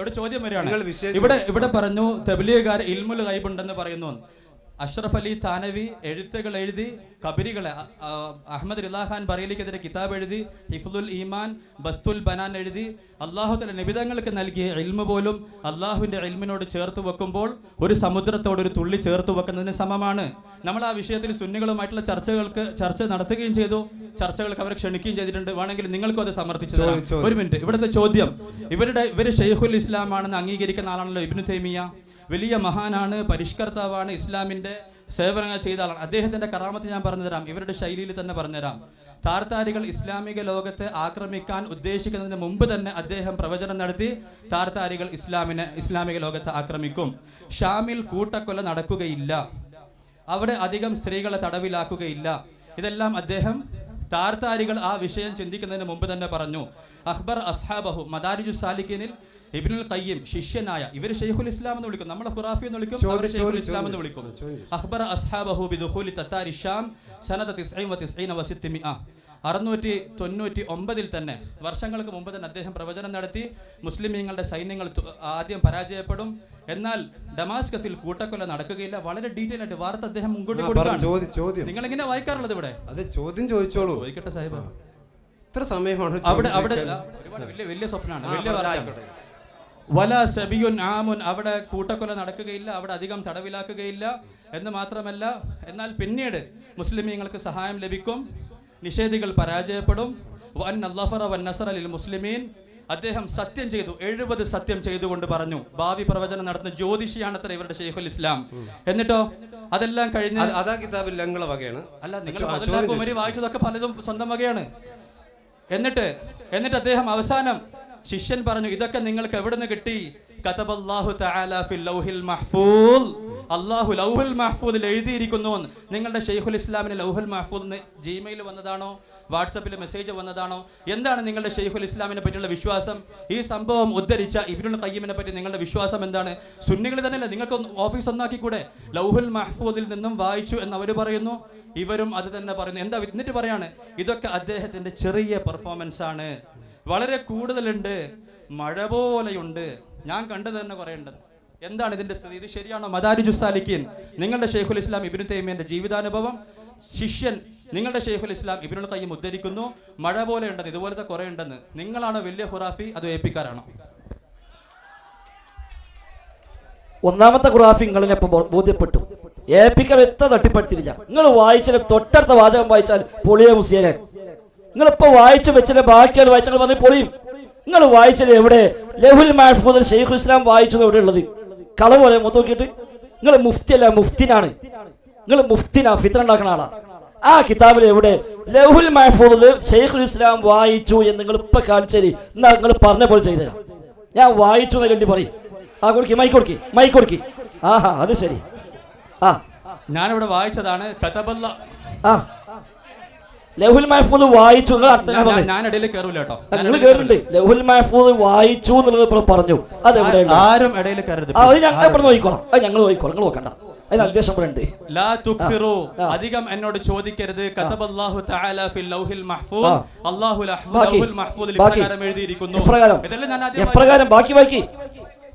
ഇവിടെ ചോദ്യം വരികയാണ്. ഇവിടെ ഇവിടെ പറഞ്ഞു തെബിലിയക്കാർ ഇൽമുൽ ഗൈബുണ്ടെന്ന് പറയുന്നു. അഷ്റഫ് അലി താനവി എഴുത്തുകൾ എഴുതി കബരികളെ അഹമ്മദ് റിലാഖാൻ ബറേലിക്കെതിരെ കിതാബ് എഴുതി ഹിഫുൽ ഈമാൻ ബസ്തുൽ ബനാൻ എഴുതി അള്ളാഹുത്തല നിബിതങ്ങൾക്ക് നൽകിയ ഇൽമു പോലും അള്ളാഹുവിന്റെ ഇൽമിനോട് ചേർത്ത് വെക്കുമ്പോൾ ഒരു സമുദ്രത്തോട് ഒരു തുള്ളി ചേർത്ത് വെക്കുന്നതിന് സമമാണ്. നമ്മൾ ആ വിഷയത്തിൽ സുന്നികളുമായിട്ടുള്ള ചർച്ചകൾക്ക് ചർച്ച നടത്തുകയും ചെയ്തു. ചർച്ചകൾക്ക് അവരെ ക്ഷണിക്കുകയും ചെയ്തിട്ടുണ്ട്. വേണമെങ്കിൽ നിങ്ങൾക്കും അത് സമർപ്പിച്ചു ഒരു മിനിറ്റ്. ഇവിടുത്തെ ചോദ്യം. ഇവരുടെ ഇവർ ഷെയ്ഖുൽ ഇസ്ലാം ആണെന്ന് അംഗീകരിക്കുന്ന ആളാണല്ലോ ഇബ്നു തൈമിയ വലിയ മഹാനാണ് പരിഷ്കർത്താവാണ് ഇസ്ലാമിന്റെ സേവനങ്ങൾ ചെയ്ത ആളാണ്. അദ്ദേഹത്തിന്റെ കറാമത്ത് ഞാൻ പറഞ്ഞുതരാം. ഇവരുടെ ശൈലിയിൽ തന്നെ പറഞ്ഞുതരാം. താർത്താരികൾ ഇസ്ലാമിക ലോകത്തെ ആക്രമിക്കാൻ ഉദ്ദേശിക്കുന്നതിന് മുമ്പ് തന്നെ അദ്ദേഹം പ്രവചനം നടത്തി താർത്താരികൾ ഇസ്ലാമിനെ ഇസ്ലാമിക ലോകത്തെ ആക്രമിക്കും. ഷാമിൽ കൂട്ടക്കൊല നടക്കുകയില്ല. അവിടെ അധികം സ്ത്രീകളെ തടവിലാക്കുകയില്ല. ഇതെല്ലാം അദ്ദേഹം താർത്താരികൾ ആ വിഷയം ചിന്തിക്കുന്നതിന് മുമ്പ് തന്നെ പറഞ്ഞു. അക്ബർ അസ്ഹാബഹു മദാരിജു സാലിഖിനിൽ ഇബ്നുൽ കയ്യം ശിഷ്യനായ ഇവർ ഷെയ്ഖുൽ ഇസ്ലാം എന്ന് വിളിക്കും. നമ്മളെ ഖുറാഫി എന്ന് വിളിക്കും അവർ ഷെയ്ഖുൽ ഇസ്ലാം എന്ന് വിളിക്കുന്നു വിളിക്കും. അഖ്ബർ അസ്ഹാബഹു ബിദുഖൂലി തത്താരി ഷാം സനത തിസ്ഈൻ വതിസ്ഈന വസിത്തിമിഅ അറുന്നൂറ്റി തൊണ്ണൂറ്റി ഒമ്പതിൽ തന്നെ വർഷങ്ങൾക്ക് മുമ്പ് തന്നെ അദ്ദേഹം പ്രവചനം നടത്തി. മുസ്ലിമീങ്ങളുടെ സൈന്യങ്ങൾ ആദ്യം പരാജയപ്പെടും. എന്നാൽ ഡമാസ്കസിൽ കൂട്ടക്കൊല നടക്കുകയില്ല. വളരെ ഡീറ്റെയിൽ ആയിട്ട് വാർത്ത അദ്ദേഹം മുൻകൂട്ടി കൊടുക്കുകയാണ്. ചോദ്യം നിങ്ങൾ എങ്ങനെ വായിക്കാറുള്ളത് ഇവിടെ? അത് ചോദ്യം ചോദിച്ചോളൂ. ചോദിക്കട്ടെ സാഹിബ്. ഇത്ര സമയമാണ് അവിടെ അവിടെ ഒരുപാട് വലിയ വലിയ സ്വപ്നമാണ്. വലിയ. വല സബിയുൻ ആമുൻ അവിടെ കൂട്ടക്കൊല നടക്കുകയില്ല അവിടെ അധികം തടവിലാക്കുകയില്ല എന്ന് മാത്രമല്ല എന്നാൽ പിന്നീട് മുസ്ലിമീങ്ങൾക്ക് സഹായം ലഭിക്കും നിഷേധികൾ പരാജയപ്പെടും. വൻ അള്ളഫറ വൻ നസർ അലിൽ മുസ്ലിമീൻ. അദ്ദേഹം സത്യം ചെയ്തു എഴുപത് സത്യം ചെയ്തുകൊണ്ട് പറഞ്ഞു. ഭാവി പ്രവചനം നടത്തുന്ന ജ്യോതിഷിയാണത്ര ഇവരുടെ ഷെയ്ഖുൽ ഇസ്ലാം. എന്നിട്ടോ? അതെല്ലാം കഴിഞ്ഞ് അതാ കിതാബിൽ ഞങ്ങളെ വകയാണ്. അല്ല നിങ്ങൾ വായിച്ചതൊക്കെ പലതും സ്വന്തം വകയാണ്. എന്നിട്ട് എന്നിട്ട് അദ്ദേഹം അവസാനം ശിഷ്യൻ പറഞ്ഞു ഇതൊക്കെ നിങ്ങൾക്ക് എവിടുന്ന് കിട്ടി? ലൗഹിൽ എഴുതിയിരിക്കുന്നു. നിങ്ങളുടെ ഷെയ്ഖുൽ ഇസ്ലാമിന് ലൗഹുൽ മഹ്ഫൂദ് ജിമെയിൽ വന്നതാണോ? വാട്സപ്പിൽ മെസ്സേജ് വന്നതാണോ? എന്താണ് നിങ്ങളുടെ ഷെയ്ഖുൽ ഇസ്ലാമിനെ പറ്റിയുള്ള വിശ്വാസം? ഈ സംഭവം ഉദ്ധരിച്ച ഇബിനുൽ കയ്യമിനെ പറ്റി നിങ്ങളുടെ വിശ്വാസം എന്താണ്? സുന്നികൾ തന്നെയല്ല നിങ്ങൾക്ക് ഓഫീസ് ഒന്നാക്കിക്കൂടെ? ലൗഹുൽ മഹ്ഫൂദിൽ നിന്നും വായിച്ചു എന്ന് അവർ പറയുന്നു. ഇവരും അത് തന്നെ പറയുന്നു. എന്താ എന്നിട്ട് പറയാണ് ഇതൊക്കെ അദ്ദേഹത്തിന്റെ ചെറിയ പെർഫോമൻസ് ആണ്. വളരെ കൂടുതലുണ്ട്. മഴ പോലെയുണ്ട്. ഞാൻ കണ്ടത് തന്നെ കുറേ ഉണ്ട് എന്താണ് ഇതിന്റെ സ്ഥിതി? ഇത് ശരിയാണോ? മദാരിജു സാലിക്കീൻ നിങ്ങളുടെ ഷെയ്ഖുൽ ഇസ്ലാം ഇബിനു തൈമിയന്റെ ജീവിതാനുഭവം. ശിഷ്യൻ നിങ്ങളുടെ ഷെയ്ഖുൽ ഇസ്ലാം ഇബിനുൽ കയ്യം ഉദ്ധരിക്കുന്നു. മഴ പോലെ ഉണ്ടെന്ന് ഇതുപോലത്തെ കുറെ ഉണ്ടെന്ന്. നിങ്ങളാണോ വലിയ ഖുറാഫി? അത് ഏൽപ്പിക്കാരാണോ ഒന്നാമത്തെ ഖുറാഫി നിങ്ങളെ ബോധ്യപ്പെട്ടു. ഏൽപ്പിക്കാൻ എത്ര തട്ടിപ്പെടുത്തിയില്ല നിങ്ങൾ വായിച്ചാലും തൊട്ടടുത്ത വാചകം വായിച്ചാൽ പൊളിയ മുസിയനെ നിങ്ങളിപ്പോ വായിച്ചു വെച്ചിട്ട് ബാക്കിയാണ് വായിച്ചാൽ പറഞ്ഞു പൊളിയും. നിങ്ങൾ വായിച്ചത് എവിടെ? ലഹുൽ മഹഫൂദ് ഷെയ്ഖു ഇസ്ലാം വായിച്ചത് എവിടെ ഉള്ളത് കളവ് പോലെ മൊത്തം നോക്കിയിട്ട്. നിങ്ങൾ മുഫ്തി അല്ല മുഫ്തിനാണ്. നിങ്ങൾ മുഫ്തിനാ ഫിത്ര ഉണ്ടാക്കുന്ന ആളാ. ആ കിതാബിൽ എവിടെ? ലഹുൽ മഹഫൂദ് ഷെയ്ഖു ഇസ്ലാം വായിച്ചു എന്ന് നിങ്ങൾ ഇപ്പൊ കാണിച്ചേരി. എന്നാ നിങ്ങൾ പറഞ്ഞ പോലെ ചെയ്തുതരാം ഞാൻ വായിച്ചു എന്ന് കണ്ടി പറയും. ആ കൊടുക്കി മൈ കൊടുക്കി മൈ കൊടുക്കി. ആഹാ അത് ശരി. ആ. ഞാനിവിടെ വായിച്ചതാണ് കഥബല്ല ആ. ലഹുൽ മഹഫൂദ് വായിച്ചു ഞാൻ ഇടയിൽ കേട്ടോ. നിങ്ങൾ ലഹുൽ മഹഫൂദ് വായിച്ചു എന്നുള്ളത് ഇപ്പോൾ പറഞ്ഞു. അത് എവിടെ ആരും ഇടയിൽ കയറരുത് അത് ഞങ്ങൾ ഇവിടെ നോക്കിക്കോളാം. അത് ഞങ്ങൾ നോക്കിക്കോളാം. നിങ്ങൾ നോക്കണ്ട. അതിന് ഉണ്ട്. ലാ അധികം എന്നോട് ചോദിക്കരുത്. കതബല്ലാഹു തആല ഫിൽ ലൗഹിൽ മഹ്ഫൂദ്. ബാക്കി. ലൗഹിൽ മഹ്ഫൂദിൽ ബാക്കി. ഇപ്രകാരം എഴുതിയിരിക്കുന്നു. ഇതെല്ലാം ഞാൻ എപ്രകാരം? ബാക്കി വായിക്കി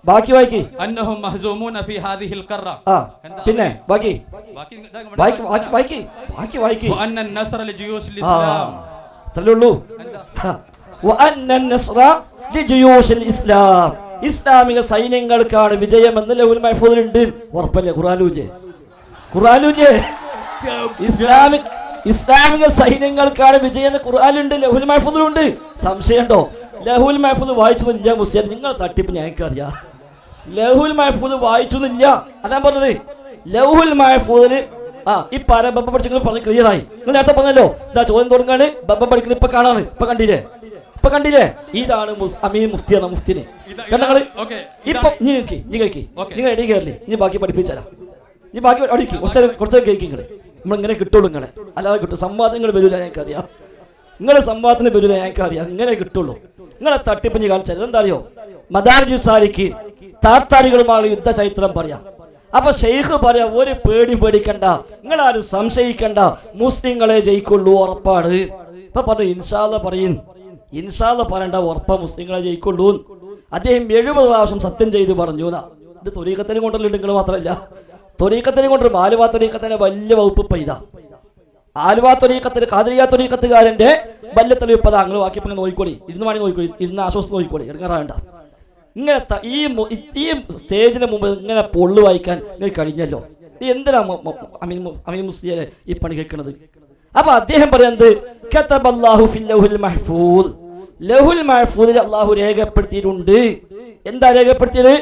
ബാക്കി വായിക്കി. അന്നഹും മഹസൂമൂന ഫീ ഹാദിഹിൽ ഖറ ആ പിന്നെ ബാക്കി. ബാക്കി ബാക്കി ബാക്കി ബാക്കി. വായിക്കി. വഅന്ന നസ്റ ലിജുയൂസ് ഇസ്ലാം തല്ലുള്ളൂ വഅന്ന നസ്റ ലിജുയൂസ് ഇസ്ലാം ഇസ്ലാമിക സൈന്യങ്ങൾക്കാണ് വിജയമെന്ന് ലഹുൽ മഹ്ഫൂദിലുണ്ട്. ഉറപ്പല്ലേ ഖുർആനിലൂല്ലേ ഖുർആനിലൂല്ലേ ഇസ്ലാമിക് ഇസ്ലാമിക സൈന്യങ്ങൾക്കാണ് വിജയം ഖുർആാനുണ്ട് ലഹുൽ ഉണ്ട് സംശയമുണ്ടോ? ലഹുൽ മഹഫൂദ് വായിച്ചു ഞാൻ മുസ്ലിം നിങ്ങൾ തട്ടിപ്പ് ഞങ്ങൾക്കറിയാം. ലഹുൽ മഹഫൂദ് വായിച്ചു എന്നില്ല അതാ പറഞ്ഞത്. ലഹുൽ മഹഫൂദിന് ആ ഈ പാര ബബ്ബ പഠിച്ച പറഞ്ഞ് ക്ലിയർ ആയി. നിങ്ങൾ നേരത്തെ പറഞ്ഞല്ലോ ഇതാ ചോദ്യം തുടങ്ങാണ്. ബബ്ബ പഠിക്കുന്നത് ഇപ്പൊ കാണാണ്. ഇപ്പൊ കണ്ടില്ലേ? ഇപ്പൊ കണ്ടില്ലേ? ഇതാണ് അമീൻ മുഫ്തിയാണ് മുഫ്തിന്. കണ്ടങ്ങൾ ഇപ്പൊ നീ കേക്കി നീ കേക്കി. ഓക്കേ. നിങ്ങൾ ഇടയിൽ കയറില്ലേ നീ ബാക്കി പഠിപ്പിച്ചാലാ നീ ബാക്കി അടിക്കും കുറച്ച് കുറച്ച് കേക്ക് നിങ്ങൾ. നമ്മളിങ്ങനെ കിട്ടുള്ളൂ നിങ്ങളെ. അല്ലാതെ കിട്ടും. സംവാദങ്ങൾ വരില്ല ഞങ്ങൾക്കറിയാം. നിങ്ങളെ സംവാദത്തിന് വരില്ല ഞങ്ങൾക്കറിയാം. ഇങ്ങനെ കിട്ടുള്ളൂ. നിങ്ങളെ തട്ടിപ്പഞ്ഞ് കാണിച്ചാൽ എന്താ അറിയോ? മദാർജു സാലിക്ക് താത്താരികളുമായുള്ള യുദ്ധ ചരിത്രം പറയാം. അപ്പൊ ഷെയ്ഖ് പറയാ ഒരു പേടി പേടിക്കണ്ട നിങ്ങളാരും സംശയിക്കണ്ട മുസ്ലിങ്ങളെ ജയിക്കുള്ളൂ ഉറപ്പാണ്. ഇപ്പൊ പറഞ്ഞു ഇൻഷാല്ല പറയും ഇൻഷാല്ല പറയണ്ട ഉറപ്പ മുസ്ലിങ്ങളെ ജയിക്കുള്ളൂ. അദ്ദേഹം എഴുപത് പ്രാവശ്യം സത്യം ചെയ്തു പറഞ്ഞു ഇത് തൊരീക്കത്തിന് കൊണ്ടല്ലോ നിങ്ങൾ മാത്രമല്ല. തൊരീക്കത്തിന് കൊണ്ട് ആലുവ തൊരീക്കത്തിന് വലിയ വകുപ്പ് പെയ്ത ആലുവ തൊരീക്കത്തിന് കാതിരിയ തൊരീക്കത്തുകാരന്റെ വലിയ തെളിവിപ്പതാ നിങ്ങൾ ബാക്കി നോക്കിക്കോളി. ഇരുന്ന് വേണമെങ്കിൽ നോക്കിക്കോളി. ഇരുന്ന് ആശ്വാസം നോക്കിക്കോളി. എടുക്കാറാണ്ട ഇങ്ങനെ ഈ ഈ- സ്റ്റേജിന് മുമ്പ് ഇങ്ങനെ പൊള്ളു വായിക്കാൻ നിങ്ങൾക്ക് കഴിഞ്ഞല്ലോ. നീ എന്തിനാ മു- മു- അമീൻ അമീൻ മുസ്ലിയെ ഈ പണി കേൾക്കുന്നത്? അപ്പൊ അദ്ദേഹം പറയുന്നത് ലഹുൽ മഹ്ഫൂദിൽ അള്ളാഹു രേഖപ്പെടുത്തിയിട്ടുണ്ട്. എന്താ രേഖപ്പെടുത്തിയത്?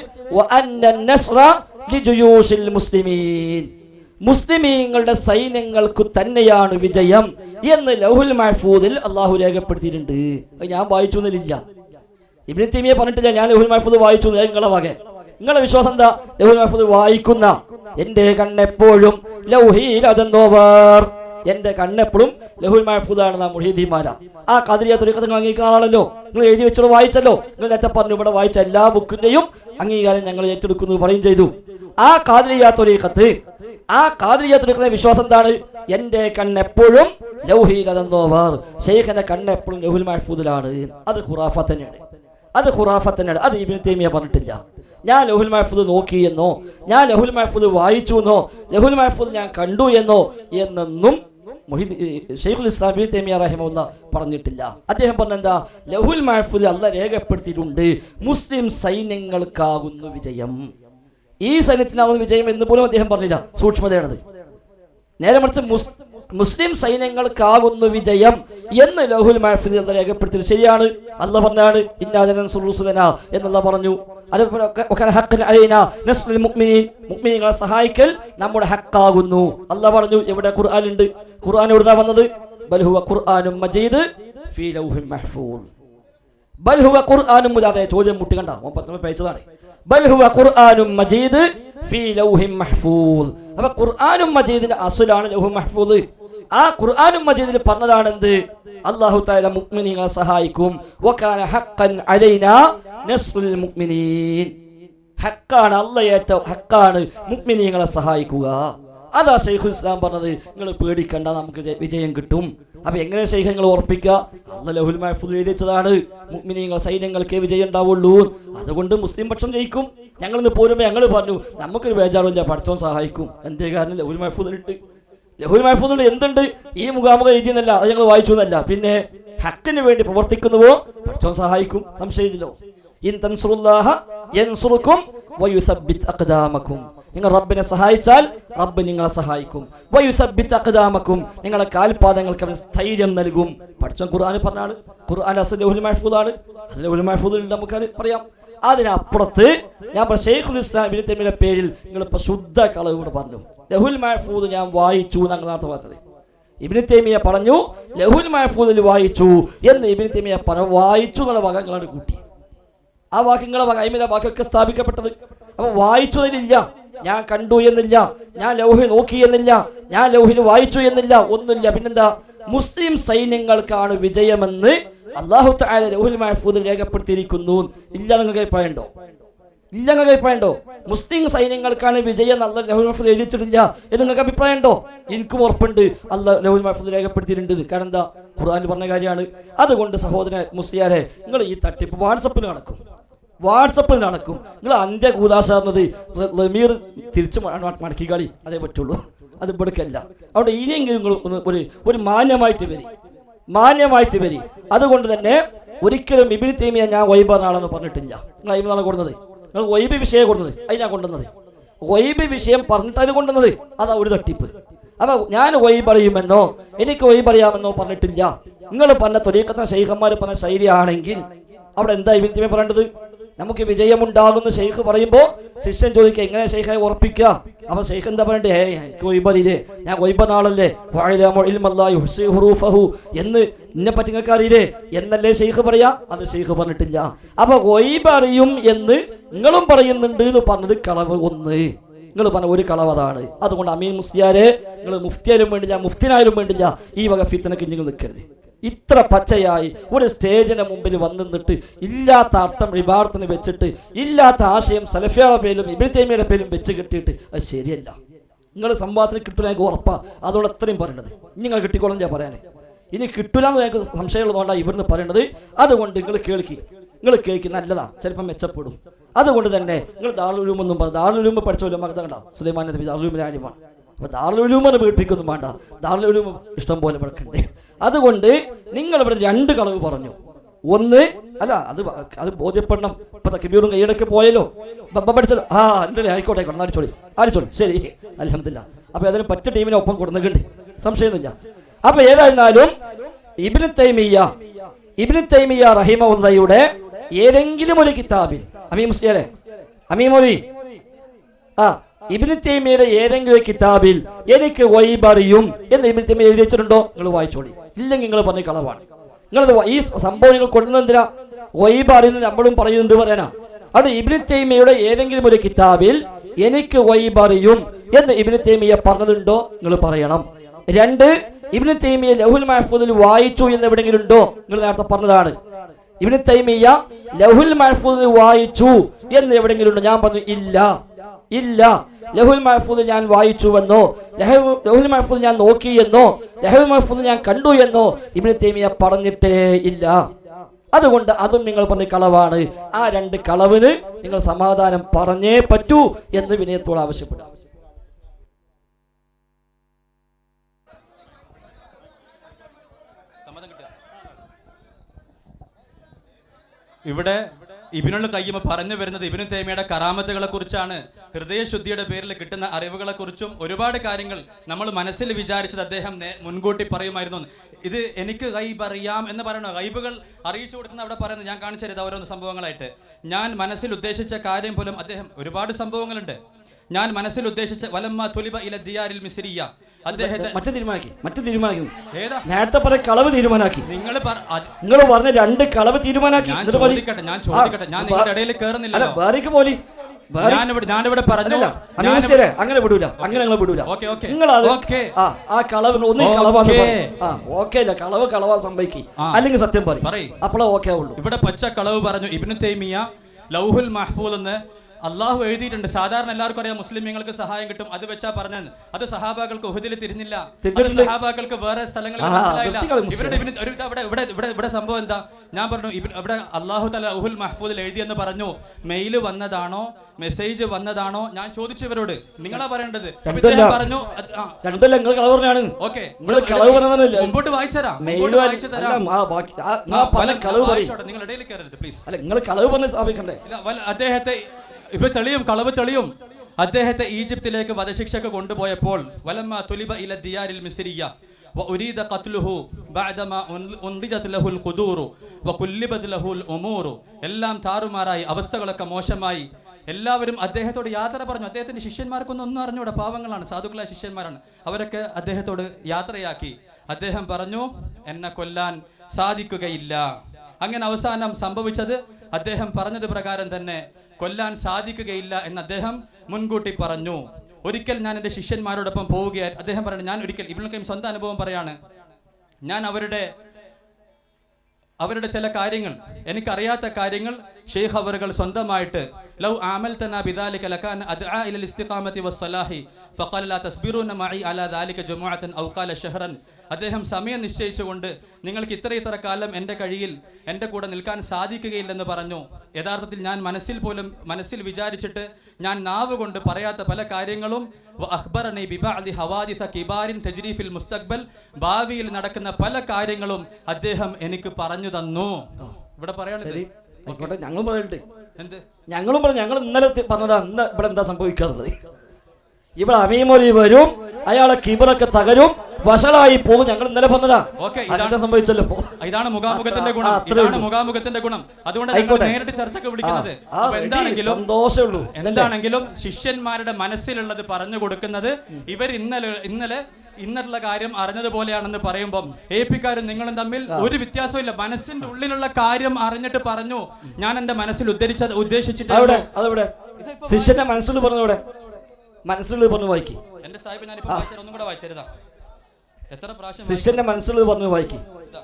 മുസ്ലിമീൻ. മുസ്ലിമീങ്ങളുടെ സൈന്യങ്ങൾക്ക് തന്നെയാണ് വിജയം എന്ന് ലഹുൽ മഹഫൂദിൽ അള്ളാഹു രേഖപ്പെടുത്തിയിട്ടുണ്ട്. ഞാൻ വായിച്ചു എന്നില്ല. ഇബ്നു തീമിയെ പറഞ്ഞിട്ടില്ല ഞാൻ ലഹുൽ മഹഫൂദ് വായിച്ചു നിങ്ങളെ വക. നിങ്ങളെ വിശ്വാസം എന്താ? ലഹുൽ മഹഫൂദ് വായിക്കുന്ന എന്റെ കണ്ണെപ്പോഴും ലൗഹിയിൽ അതെന്തോവർ എന്റെ കണ്ണെപ്പോഴും ലഹുൽ മഹഫൂദാണ് നാം മുഹീദ്ദീമാല ആ കതിരിയ തുണിക്കത്ത് നിങ്ങൾ അംഗീകരിക്കുന്ന നിങ്ങൾ എഴുതി വെച്ചത് വായിച്ചല്ലോ. നിങ്ങൾ നേരത്തെ പറഞ്ഞു ഇവിടെ വായിച്ച എല്ലാ ബുക്കിന്റെയും അംഗീകാരം ഞങ്ങൾ ഏറ്റെടുക്കുന്നു പറയും ചെയ്തു. ആ കാതിരിയ തുറക്കത്ത് ആ കാതിരിയ തുണിക്കുന്ന വിശ്വാസം എന്താണ്? എന്റെ കണ്ണെപ്പോഴും ലൗഹിയിൽ അതെന്തോവർ ഷെയ്ഖിന്റെ കണ്ണെപ്പോഴും ലഹുൽ മഹഫൂദിലാണ്. അത് ഖുറാഫ തന്നെയാണ്. അത് ഖുറാഫത്തിനാണ് അത് ഇബിൻ തേമിയ പറഞ്ഞിട്ടില്ല. ഞാൻ ലഹുൽ മഹഫൂദ് നോക്കി എന്നോ ഞാൻ ലഹുൽ മഹഫൂദ് വായിച്ചു എന്നോ ലഹുൽ മഹഫൂദ് ഞാൻ കണ്ടു എന്നോ എന്നൊന്നും ഷെയ്ഖുൽ ഇസ്ലാം ഇബിൻ തൈമിയ റഹിമുല്ല പറഞ്ഞിട്ടില്ല. അദ്ദേഹം പറഞ്ഞെന്താ? ലഹുൽ മഹഫൂദ് അല്ല രേഖപ്പെടുത്തിയിട്ടുണ്ട്. മുസ്ലിം സൈന്യങ്ങൾക്കാകുന്നു വിജയം. ഈ സൈന്യത്തിനാകുന്നു വിജയം എന്ന് പോലും അദ്ദേഹം പറഞ്ഞില്ല. സൂക്ഷ്മതയാണത്. നേരെ മറിച്ച് മുസ്- മുസ്ലിം സൈന്യങ്ങൾക്കാകുന്നു വിജയം എന്ന് ലഹുൽ മഹഫിദ് എന്ന് ശരിയാണ്. അല്ല പറഞ്ഞാണ് ഇന്നാദനൻ എന്നല്ല പറഞ്ഞു. അതേപോലെ സഹായിക്കൽ നമ്മുടെ ഹക്കാകുന്നു അല്ല പറഞ്ഞു എവിടെ ഖുർആൻ ഉണ്ട്. ഖുർആൻ എവിടുന്നാ വന്നത്? ബൽഹുവ ഖുർആാനും മജീദ് ഫീ ലൗഹിൽ മഹ്ഫൂൽ ബൽ ഹുവ ഖുർആനും അതെ ചോദ്യം മുട്ടി കണ്ട. പേച്ചതാണ് ഖുർആനും മജീദ് ഫീ ലൗഹിം ആ ഖുർആാനും മജീദിൽ പറഞ്ഞതാണ് എന്ത് അല്ലാഹു തആല മുഅ്മിനീങ്ങളെ സഹായിക്കും. ഹക്കാണ് അള്ളയേറ്റ ഹക്കാണ് മുഅ്മിനീങ്ങളെ സഹായിക്കുക. അതാ ഷെയ്ഖുൽ ഇസ്ലാം പറഞ്ഞത്. നിങ്ങൾ പേടിക്കണ്ട നമുക്ക് വിജയം കിട്ടും. അപ്പൊ എങ്ങനെ ശൈഖങ്ങൾ ഓർപ്പിക്കുക? അല്ല ലഹുൽ മഹഫൂദ് എഴുതിച്ചതാണ്. സൈന്യങ്ങൾക്ക് സൈന്യങ്ങൾക്കേ വിജയം ഉണ്ടാവുള്ളൂ. അതുകൊണ്ട് മുസ്ലിം പക്ഷം ജയിക്കും. ഞങ്ങൾ ഇന്ന് പോരുമ്പോൾ ഞങ്ങൾ പറഞ്ഞു നമുക്കൊരു ബേജാറില്ല പഠിച്ചോൻ സഹായിക്കും. എന്തേ കാരണം? ലഹുൽ ഇട്ട് ലഹുൽ മഹഫൂദിൽ എന്തുണ്ട്? ഈ മുഖാമുഖം എഴുതിയെന്നല്ല അത് ഞങ്ങൾ വായിച്ചു എന്നല്ല. പിന്നെ ഹക്കിന് വേണ്ടി പ്രവർത്തിക്കുന്നുവോ? പഠിച്ചോൻ സഹായിക്കും. സംശയമില്ലല്ലോ. ഇൻ തൻസുറുല്ലാഹ യൻസുറുക്കും നിങ്ങൾ റബ്ബിനെ സഹായിച്ചാൽ റബ്ബ് നിങ്ങളെ സഹായിക്കും. വയുസബ്ബിത് അഖ്ദാമക്കും നിങ്ങളെ കാൽപാദങ്ങൾക്ക് അവൻ സ്ഥൈര്യം നൽകും. പഠിച്ച ഖുർആൻ പറഞ്ഞാണ് ഖുർആൻ അസലുൽ അസലെ അസലുൽ മഹഫൂദിൽ നമുക്ക് പറയാം. അതിനപ്പുറത്ത് ഞാൻ ഷെയ്ഖുൽ ഇസ്ലാം ഇബ്നു തൈമിയുടെ പേരിൽ നിങ്ങൾ ഇപ്പൊ ശുദ്ധ കളവ് കൂടെ പറഞ്ഞു. ലഹുൽ മഹഫൂദ് ഞാൻ വായിച്ചു എന്നാണ് നേരത്തെ പറഞ്ഞത്. ഇബിന് തേമിയ പറഞ്ഞു ലഹുൽ മഹഫൂദിൽ വായിച്ചു എന്ന് ഇബിന് തേമിയ പറഞ്ഞു വായിച്ചു എന്നുള്ള വാക്കങ്ങളാണ് കൂട്ടി. ആ വാക്യങ്ങളെ വകൈമിലെ വാക്കൊക്കെ സ്ഥാപിക്കപ്പെട്ടത്. അപ്പൊ വായിച്ചതിലില്ല ഞാൻ കണ്ടു എന്നില്ല. ഞാൻ ലൗഹി നോക്കി എന്നില്ല. ഞാൻ ലൗഹിൽ വായിച്ചു എന്നില്ല. ഒന്നുമില്ല. പിന്നെന്താ? മുസ്ലിം സൈന്യങ്ങൾക്കാണ് വിജയമെന്ന് അള്ളാഹു ലൗഹുൽ മഹഫൂദിൽ രേഖപ്പെടുത്തിയിരിക്കുന്നു. ഇല്ല നിങ്ങൾക്ക് അഭിപ്രായമുണ്ടോ? ഇല്ല നിങ്ങൾക്ക് അഭിപ്രായമുണ്ടോ? മുസ്ലിം സൈന്യങ്ങൾക്കാണ് വിജയം അല്ല ലഹുൽ മഹഫൂദ് എഴുതിച്ചിട്ടില്ല എന്ന് നിങ്ങൾക്ക് അഭിപ്രായമുണ്ടോ? എനിക്കും ഉറപ്പുണ്ട്. അല്ല ലഹുൽ മഹഫൂദ് രേഖപ്പെടുത്തിയിട്ടുണ്ട്. കാരണം എന്താ? ഖുർആനിൽ പറഞ്ഞ കാര്യമാണ്. അതുകൊണ്ട് സഹോദരൻ മുസ്ലിയാരെ നിങ്ങൾ ഈ തട്ടിപ്പ് വാട്സപ്പിൽ നടക്കും. വാട്സപ്പിൽ നടക്കും. നിങ്ങൾ അന്ത്യ കൂതാശാർന്നത് റമീർ തിരിച്ച് മടക്കി കളി. അതേ പറ്റുള്ളൂ. അത് ഇവിടേക്കല്ല. അവിടെ ഇനിയെങ്കിലും ഒന്ന് ഒരു ഒരു മാന്യമായിട്ട് വരി. മാന്യമായിട്ട് വരി. അതുകൊണ്ട് തന്നെ ഒരിക്കലും ഇബിനി തീമിയ ഞാൻ വൈബാണെന്ന് പറഞ്ഞിട്ടില്ല. നിങ്ങൾ അയിമെന്നാണ് കൊടുക്കുന്നത് നിങ്ങൾ വൈബ് വിഷയം കൊടുക്കുന്നത് അത് ഞാൻ കൊണ്ടുവന്നത്. വൈബ് വിഷയം പറഞ്ഞിട്ട് അത് കൊണ്ടുവന്നത്. അതാ ഒരു തട്ടിപ്പ്. അപ്പൊ ഞാൻ വൈബ് അറിയുമെന്നോ എനിക്ക് വൈബ് അറിയാമെന്നോ പറഞ്ഞിട്ടില്ല. നിങ്ങൾ പറഞ്ഞ തൊലീക്കത്ത ശൈഖന്മാർ പറഞ്ഞ ശൈലിയാണെങ്കിൽ അവിടെ എന്താ ഇബിൻ തീമിയ പറയേണ്ടത്? നമുക്ക് വിജയമുണ്ടാകുന്ന. ഷെയ്ഖ് പറയുമ്പോൾ ശിഷ്യൻ ചോദിക്കുക എങ്ങനെ ഷെയ്ഖെ ഉറപ്പിക്കുക? അപ്പൊ ഷെയ്ഖ് എന്താ പറയണ്ടേ? ഹേ എനിക്ക് വൈബറിയില്ലേ ഞാൻ ഹുറൂഫഹു. എന്ന് എന്നെ പറ്റി നിങ്ങൾക്ക് അറിയില്ലേ? എന്നല്ലേ ഷെയ്ഖ് പറയാ? അത് ഷെയ്ഖ് പറഞ്ഞിട്ടില്ല. അപ്പൊ അറിയും എന്ന് നിങ്ങളും പറയുന്നുണ്ട് എന്ന് പറഞ്ഞത് കളവ് ഒന്ന്. നിങ്ങൾ പറഞ്ഞ ഒരു കളവ് അതാണ്. അതുകൊണ്ട് അമീൻ മുസ്തിയാരെ നിങ്ങൾ മുഫ്തിയാലും വേണ്ടില്ല മുഫ്തിനായാലും വേണ്ടില്ല ഈ വക ഫിത്തനക്ക് നിങ്ങൾ നിൽക്കരുത്. ഇത്ര പച്ചയായി ഒരു സ്റ്റേജിന് മുമ്പിൽ വന്നിട്ട് ഇല്ലാത്ത അർത്ഥം റിബാർത്തിന് വെച്ചിട്ട് ഇല്ലാത്ത ആശയം സലഫിയുടെ പേരിലും ഇബിത്തൈമയുടെ പേരിലും വെച്ച് കിട്ടിയിട്ട് അത് ശരിയല്ല. നിങ്ങൾ സംവാദത്തിന് കിട്ടില്ല എനിക്ക് ഉറപ്പാ. അതോട് അത്രയും പറയണത്. നിങ്ങൾ കിട്ടിക്കോളും ഞാൻ പറയാനേ. ഇനി കിട്ടില്ല എന്ന് ഞങ്ങൾക്ക് സംശയമുള്ളതുകൊണ്ടാണ് ഇവിടുന്ന് പറയണത്. അതുകൊണ്ട് നിങ്ങൾ കേൾക്കി. നിങ്ങൾ കേൾക്കി നല്ലതാ. ചിലപ്പോൾ മെച്ചപ്പെടും. അതുകൊണ്ട് തന്നെ നിങ്ങൾ ദാളുരുമെന്നും പറഞ്ഞു ദാളുരുമ്പ് പഠിച്ച ഒരു മകത കണ്ട? സുലൈമാൻ നബി ദാറുലുമിന്റെ കാര്യമാണ് അപ്പൊ ദാളുരുമെന്ന് പേടിപ്പിക്കൊന്നും വേണ്ട. ദാളുരുമ ഇഷ്ടം പോലെ വിളക്കുണ്ട് അതുകൊണ്ട് നിങ്ങൾ ഇവിടെ രണ്ട് കളവ് പറഞ്ഞു. ഒന്ന് അല്ല അത് അത് ബോധ്യപ്പെടണം. ഇപ്പൊ കബീറും കൈയടക്ക് പോയല്ലോ. പഠിച്ചല്ലോ. ആ എന്റെ ആയിക്കോട്ടെ ആയിക്കോട്ടെ അടിച്ചോളി. അടിച്ചോളി ശരി. അലഹമില്ല അപ്പൊ അതിന് പറ്റ ടീമിനെ ഒപ്പം കൊടുക്കുന്നുണ്ട് സംശയമൊന്നുമില്ല. അപ്പൊ ഏതായിരുന്നാലും ഇബിന് തൈമിയ ഇബിന് തൈമിയ റഹിമുള്ളയുടെ ഏതെങ്കിലും ഒരു കിതാബിൽ അമീ മുസ്ലിയാരെ അമീമൊലി ആ ഇബിന് തൈമിയുടെ ഏതെങ്കിലും കിതാബിൽ എനിക്ക് വൈബറിയും എന്ന് ഇബിന് എഴുതി വെച്ചിട്ടുണ്ടോ? നിങ്ങൾ വായിച്ചോളി. ഇല്ലെങ്കിൽ നിങ്ങൾ പറഞ്ഞ കളവാണ്. നിങ്ങളത് ഈ സംഭവം നിങ്ങൾ കൊണ്ടുവന്നെന്തിനാ വൈബ് നമ്മളും പറയുന്നുണ്ട് പറയാനാ അത് ഇബിന് ഏതെങ്കിലും ഒരു കിതാബിൽ എനിക്ക് വൈബറിയും എന്ന് ഇബിന് പറഞ്ഞതുണ്ടോ? നിങ്ങൾ പറയണം. രണ്ട് ഇബിന് തൈമിയ ലഹുൽ മഹഫൂദിൽ വായിച്ചു എന്ന് എവിടെങ്കിലും ഉണ്ടോ? നിങ്ങൾ നേരത്തെ പറഞ്ഞതാണ്. ഇബിന് തൈമിയ ലഹുൽ മഹഫൂദിൽ വായിച്ചു എന്ന് എവിടെങ്കിലും ഉണ്ടോ? ഞാൻ പറഞ്ഞു ഇല്ല. ഇല്ല. ലഹുൽ മഹഫൂദ് ഞാൻ വായിച്ചുവെന്നോ ലഹു- ലഹുൽ മഹഫൂദ് ഞാൻ നോക്കിയെന്നോ ലഹുൽ മഹഫൂദ് ഞാൻ കണ്ടു എന്നോ ഇബിന് തേമിയ പറഞ്ഞിട്ടേ ഇല്ല. അതുകൊണ്ട് അതും നിങ്ങൾ പറഞ്ഞ കളവാണ്. ആ രണ്ട് കളവിന് നിങ്ങൾ സമാധാനം പറഞ്ഞേ പറ്റൂ എന്ന് വിനയത്തോട് ആവശ്യപ്പെടുക. ഇവിടെ ഇബിനുള്ള കയ്യമ പറഞ്ഞു വരുന്നത് ഇബിനു തേമയുടെ കറാമത്തുകളെ കുറിച്ചാണ് ഹൃദയശുദ്ധിയുടെ പേരിൽ കിട്ടുന്ന അറിവുകളെ കുറിച്ചും ഒരുപാട് കാര്യങ്ങൾ നമ്മൾ മനസ്സിൽ വിചാരിച്ചത് അദ്ദേഹം മുൻകൂട്ടി പറയുമായിരുന്നു ഇത് എനിക്ക് ഗൈബ് അറിയാം എന്ന് പറയണോ ഗൈബുകൾ അറിയിച്ചു കൊടുക്കുന്ന അവിടെ പറയുന്നത് ഞാൻ കാണിച്ചു തരുന്നത് ഓരോന്ന് സംഭവങ്ങളായിട്ട്. ഞാൻ മനസ്സിൽ ഉദ്ദേശിച്ച കാര്യം പോലും അദ്ദേഹം ഒരുപാട് സംഭവങ്ങളുണ്ട്. ഞാൻ മനസ്സിൽ ഉദ്ദേശിച്ച വലമ്മ തുലിബ ഇല ദിയാരിൽ മിസ്രിയ. മറ്റു തീരുമാനാക്കി മറ്റു തീരുമാനാക്കി. നേരത്തെ പറഞ്ഞ കളവ് തീരുമാനാക്കി. നിങ്ങൾ നിങ്ങൾ പറഞ്ഞ രണ്ട് കളവ് തീരുമാനാക്കി. ഞാൻ ചോദിക്കട്ടെ, ഞാൻ നിങ്ങളുടെ ഇടയിൽ വേറേക്ക് പോലെ അങ്ങനെ വിടൂല അങ്ങനെ ഞങ്ങൾ വിടൂല. നിങ്ങൾ അത് ആ കളവ് ഒന്നും കളവാ ഓക്കേ. അല്ല കളവ് കളവാ സംഭവിക്കും അല്ലെങ്കിൽ സത്യം പറയും. പറയ്. അപ്പോഴേ ഓക്കെ ആവുള്ളൂ. ഇവിടെ പച്ച കളവ് പറഞ്ഞു ഇബ്നു തേമിയ ലൗഹുൽ മഹ്ഫൂൽ എന്ന് അള്ളാഹു എഴുതിയിട്ടുണ്ട്. സാധാരണ എല്ലാവർക്കും അറിയാം മുസ്ലിമീങ്ങൾക്ക് സഹായം കിട്ടും. അത് വെച്ചാ പറഞ്ഞത്. അത് സഹാബാക്കൾക്ക് ഉഹദിൽ തിരിഞ്ഞില്ല. അത് സഹാബാക്കൾക്ക് വേറെ സ്ഥലങ്ങളിൽ മനസ്സിലായില്ല. ഇവരുടെ ഇവിടെ ഇവിടെ ഇവിടെ ഇവിടെ സംഭവം എന്താ? ഞാൻ പറഞ്ഞു ഇവിടെ അള്ളാഹു തല ഉഹുൽ മഹ്ഫൂദിൽ എഴുതിയെന്ന് പറഞ്ഞു. മെയിൽ വന്നതാണോ? മെസ്സേജ് വന്നതാണോ? ഞാൻ ചോദിച്ചു ഇവരോട്. നിങ്ങളാ പറയേണ്ടത്. പറഞ്ഞു ഓക്കെ. മുമ്പോട്ട് വായിച്ചരാ മെയിൽ മുമ്പോട്ട് വഴി- വായിച്ചു തരാം. ബാക്കി- ആ, ആ, ഞാൻ പറഞ്ഞ വല- കളവ് പറയും. നിങ്ങൾ ഇടയിൽ കയറരുത് പ്ലീസ്. അല്ല നിങ്ങൾ കളവ് പറഞ്ഞ് സ്ഥാപിക്കണ്ടേ? അദ്ദേഹത്തെ ഇപ്പൊ തെളിയും കളവ് തെളിയും അദ്ദേഹത്തെ ഈജിപ്തിലേക്ക് വധശിക്ഷക്ക് കൊണ്ടുപോയപ്പോൾ വലമ്മ തുലിബ ഇല ദിയാരിൽ മിസ്രിയ وأريد قتله بعدما أنضجت له القدور وقلبت له الأمور എല്ലാം താറുമാറായി അവസ്ഥകളൊക്കെ മോശമായി എല്ലാവരും അദ്ദേഹത്തോട് യാത്ര പറഞ്ഞു അദ്ദേഹത്തിന്റെ ശിഷ്യന്മാർക്കൊന്നും ഒന്നും അറിഞ്ഞൂടെ പാവങ്ങളാണ് സാധുക്കളായ ശിഷ്യന്മാരാണ് അവരൊക്കെ അദ്ദേഹത്തോട് യാത്രയാക്കി അദ്ദേഹം പറഞ്ഞു എന്നെ കൊല്ലാൻ സാധിക്കുകയില്ല അങ്ങനെ അവസാനം സംഭവിച്ചത് അദ്ദേഹം പറഞ്ഞത് പ്രകാരം തന്നെ കൊല്ലാൻ സാധിക്കുകയില്ല എന്ന് അദ്ദേഹം മുൻകൂട്ടി പറഞ്ഞു. ഒരിക്കൽ ഞാൻ എന്റെ ശിഷ്യന്മാരോടൊപ്പം പോവുകയായി അദ്ദേഹം പറഞ്ഞു ഞാൻ ഒരിക്കൽ ഇബിനൊക്കെയും സ്വന്തം അനുഭവം പറയാണ് ഞാൻ അവരുടെ അവരുടെ ചില കാര്യങ്ങൾ എനിക്കറിയാത്ത കാര്യങ്ങൾ ഷെയ്ഖ് അവറുകൾ സ്വന്തമായിട്ട് ലൗ ആമൽ തന ബിദാലിക ലകാൻ അദ്ആ ഇസ്തിഖാമത്തി വസ്സലാഹി ഔ ഖാല ഷഹ്റൻ അദ്ദേഹം സമയം നിശ്ചയിച്ചുകൊണ്ട് നിങ്ങൾക്ക് ഇത്ര ഇത്ര കാലം എന്റെ കഴിയിൽ എന്റെ കൂടെ നിൽക്കാൻ സാധിക്കുകയില്ലെന്ന് പറഞ്ഞു. യഥാർത്ഥത്തിൽ ഞാൻ മനസ്സിൽ പോലും മനസ്സിൽ വിചാരിച്ചിട്ട് ഞാൻ നാവ് കൊണ്ട് പറയാത്ത പല കാര്യങ്ങളും അഖ്ബറനി ബിബഅദി ഹവാദിസ കിബാരിൻ തജ്രീഫിൽ മുസ്തഖ്ബൽ ഭാവിയിൽ നടക്കുന്ന പല കാര്യങ്ങളും അദ്ദേഹം എനിക്ക് പറഞ്ഞു തന്നു. ഇവിടെ പറയാനുണ്ട് ഞങ്ങളും പറയുന്നുണ്ട് എന്ത്? ഞങ്ങളും പറഞ്ഞു ഞങ്ങൾ ഇന്നലെ പറഞ്ഞതാ ഇന്ന് ഇവിടെ എന്താ സംഭവിക്കാറുള്ളത് ഇവിടെ അമീമൊലി വരും അയാളെ കിബറൊക്കെ തകരും വഷളായി പോകും ഞങ്ങൾ ഇന്നലെ പറഞ്ഞതാ ഓക്കെ അതെന്താ സംഭവിച്ചല്ലോ? ഇതാണ് മുഖാമുഖത്തിന്റെ ഗുണം. ഇതാണ്. മുഖാമുഖത്തിന്റെ ഗുണം. അതുകൊണ്ട് നേരിട്ട് ചർച്ചയ്ക്ക് വിളിക്കുന്നത്. എന്താണെങ്കിലും സന്തോഷമുള്ളൂ എന്താണെങ്കിലും ശിഷ്യന്മാരുടെ മനസ്സിലുള്ളത് പറഞ്ഞു കൊടുക്കുന്നത് ഇവർ ഇന്നലെ ഇന്നലെ ഇന്നുള്ള കാര്യം അറിഞ്ഞതുപോലെയാണെന്ന് പറയുമ്പം എ പിക്കാരും നിങ്ങളും തമ്മിൽ ഒരു വ്യത്യാസമില്ല മനസ്സിന്റെ ഉള്ളിലുള്ള കാര്യം അറിഞ്ഞിട്ട് പറഞ്ഞു. ഞാൻ എന്റെ മനസ്സിൽ ഉദ്ധരിച്ച ഉദ്ദേശിച്ചിട്ട് ശിഷ്യന്റെ മനസ്സിൽ പറഞ്ഞു മനസ്സിൽ പറഞ്ഞു വായിക്കും. എന്റെ സാഹിബ് ഞാൻ ഒന്നും കൂടെ വായിച്ചരുതാ. എത്ര പ്രാവശ്യം ശിഷ്യന്റെ മനസ്സിൽ പറഞ്ഞു വായിക്കി വായിച്ചതാ?